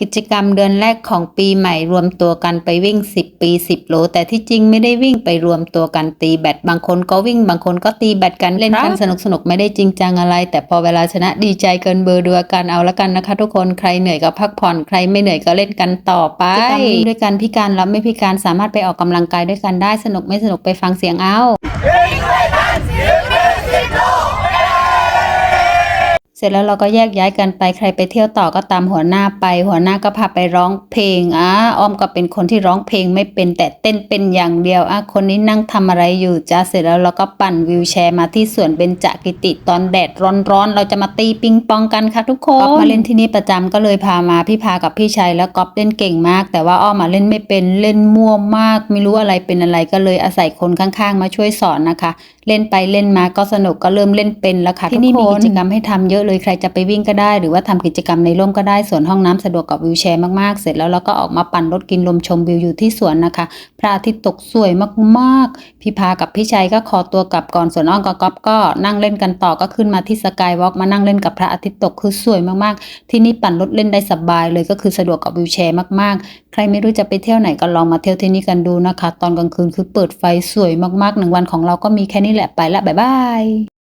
กิจกรรมเดือนแรกของปีใหม่รวมตัวกันไปวิ่ง 10 ปี 10 โล แต่ที่จริงไม่ได้วิ่งไปรวมตัวกันตีแบดบางคนก็วิ่งบางคนก็ตีแบดกันเล่นกันสนุกสนุกไม่ได้จริงจังอะไร แต่พอเวลาชนะดีใจเกินเบอร์ดูอาการเอาละกันนะคะ ทุกคนใครเหนื่อยก็พักผ่อนใครไม่เหนื่อยก็เล่นกันต่อไปกิจกรรมด้วยกันพิการและไม่พิการสามารถไปออกกำลังกายด้วยกันได้สนุกไม่สนุกไปฟังเสียงเอา เสร็จแล้วเราก็แยกย้ายกันไปใครไปเที่ยวต่อก็ตามหัวหน้าไป หัวหน้าก็พาไปร้องเพลงอะอ้อมก็เป็นคนที่ร้องเพลงไม่เป็นแต่เต้นเป็นอย่างเดียวอะคนนี้นั่งทำอะไรอยู่จ้าเสร็จแล้วเราก็ปั่นวิวแชร์มาที่สวนเบญจกิติตอนแดดร้อนๆ เราจะมาตีปิงปองกันค่ะทุกคนก๊อฟมาเล่นที่นี่ประจำก็เลยพามาพี่พากับพี่ชัยแล้วก๊อฟเล่นเก่งมาก แต่ว่าอ้อมมาเล่นไม่เป็นเล่นมั่วมาก ไม่รู้อะไรเป็นอะไรก็เลยอาศัยคนข้างๆ มาช่วยสอนนะคะ เล่นไปเล่นมาก็สนุกก็เริ่มเล่นเป็นแล้วค่ะที่นี่มีกิจกรรมให้ทำเยอะเลยใครจะไปวิ่งก็ได้ หรือว่าทำกิจกรรมในร่มก็ได้ส่วนห้องน้ำสะดวกกับวิวแชร์มากๆ เสร็จแล้วเราก็ออกมาปั่นรถกินลมชมวิวอยู่ที่สวนนะคะพระอาทิตย์ตกสวยมากๆ พี่พากับพี่ชัยก็ขอตัวกลับก่อนส่วนอ้อนกับก๊อฟก็นั่งเล่นกันต่อก็ขึ้นมาที่สกายวอล์กมานั่งเล่นกับพระอาทิตย์ตกคือสวยมากๆ ที่นี่ปั่นรถเล่นได้สบายเลยก็คือสะดวกกับวิวแชร์มากๆ ใครไม่รู้จะไปเที่ยวไหนก็ลองมาเที่ยวที่นี่กันดูนะคะ ตอนกลางคืนคือเปิดไฟสวยมากๆหนึ่งวันของเราก็มีแค่นี้แหละไปละบ๊ายบาย